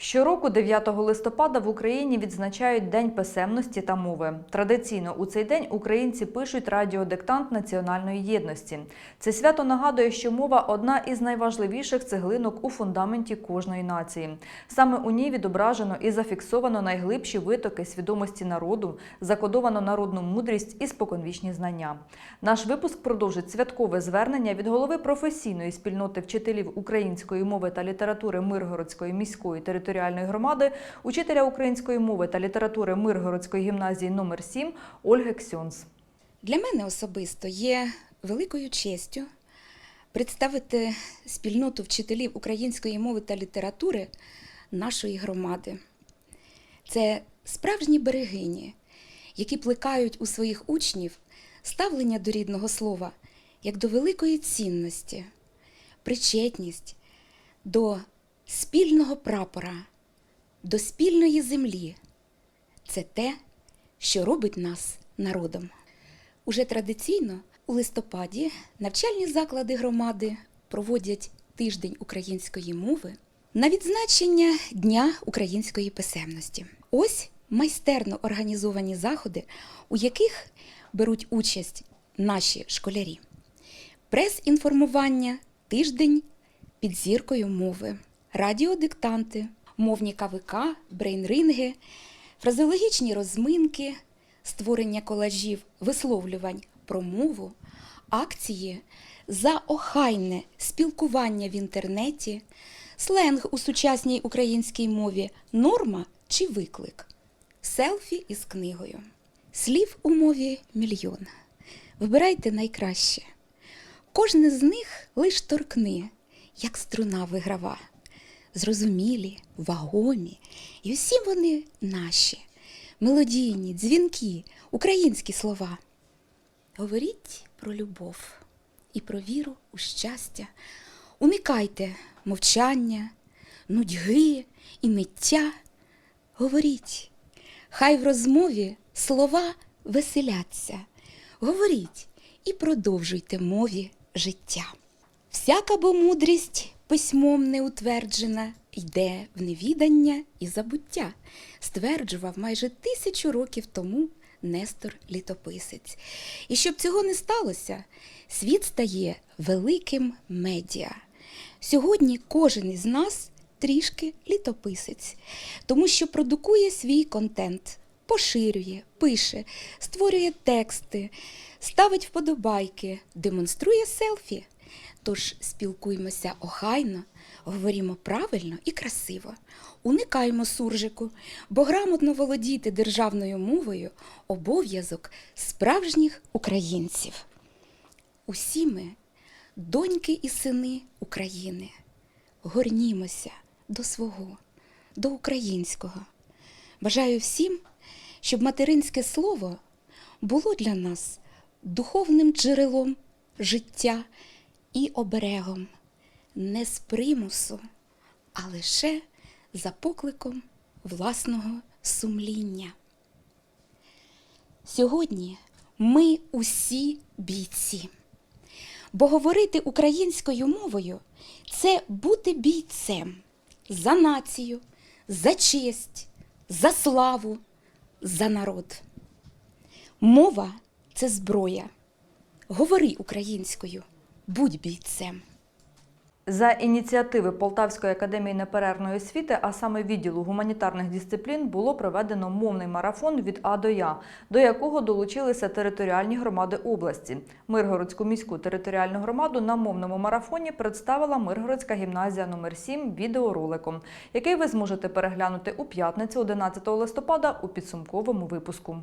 Щороку 9 листопада в Україні відзначають День писемності та мови. Традиційно у цей день українці пишуть радіодиктант національної єдності. Це свято нагадує, що мова одна із найважливіших цеглинок у фундаменті кожної нації. Саме у ній відображено і зафіксовано найглибші витоки свідомості народу, закодовано народну мудрість і споконвічні знання. Наш випуск продовжить святкове звернення від голови професійної спільноти вчителів української мови та літератури Миргородської міської територіальної громади, учителя української мови та літератури Миргородської гімназії номер 7 Ольги Ксьонс. Для мене особисто є великою честю представити спільноту вчителів української мови та літератури нашої громади. Це справжні берегині, які плекають у своїх учнів ставлення до рідного слова як до великої цінності, причетність до спільного прапора, до спільної землі. Це те, що робить нас народом. Уже традиційно у листопаді навчальні заклади громади проводять тиждень української мови на відзначення Дня української писемності. Ось майстерно організовані заходи, у яких беруть участь наші школярі. Прес-інформування, тиждень під зіркою мови, радіодиктанти, мовні КВК, брейнринги, фразеологічні розминки, створення колажів, висловлювань про мову, акції за охайне спілкування в інтернеті, сленг у сучасній українській мові норма чи виклик, селфі із книгою. Слів у мові мільйон. Вибирайте найкраще. Кожне з них лиш торкни, як струна виграва. Зрозумілі, вагомі, і усі вони наші, мелодійні, дзвінкі, українські слова. Говоріть про любов і про віру у щастя. Уникайте мовчання, нудьги і ниття. Говоріть, хай в розмові слова веселяться. Говоріть і продовжуйте мові життя. Всяка бо мудрість письмом не утверджена, йде в невідання і забуття, стверджував майже тисячу років тому Нестор Літописець. І щоб цього не сталося, світ стає великим медіа. Сьогодні кожен із нас трішки літописець, тому що продукує свій контент, поширює, пише, створює тексти, ставить вподобайки, демонструє селфі. Тож спілкуємося охайно, говоримо правильно і красиво, уникаємо суржику, бо грамотно володіти державною мовою обов'язок справжніх українців. Усі ми, доньки і сини України, горнімося до свого, до українського. Бажаю всім, щоб материнське слово було для нас духовним джерелом життя і оберегом не з примусу, а лише за покликом власного сумління. Сьогодні ми усі бійці, бо говорити українською мовою це бути бійцем за націю, за честь, за славу, за народ. Мова це зброя. Говори українською, будь бійцем. За ініціативи Полтавської академії неперервної освіти, а саме відділу гуманітарних дисциплін, було проведено мовний марафон від А до Я, до якого долучилися територіальні громади області. Миргородську міську територіальну громаду на мовному марафоні представила Миргородська гімназія номер 7 відеороликом, який ви зможете переглянути у п'ятницю 11 листопада у підсумковому випуску.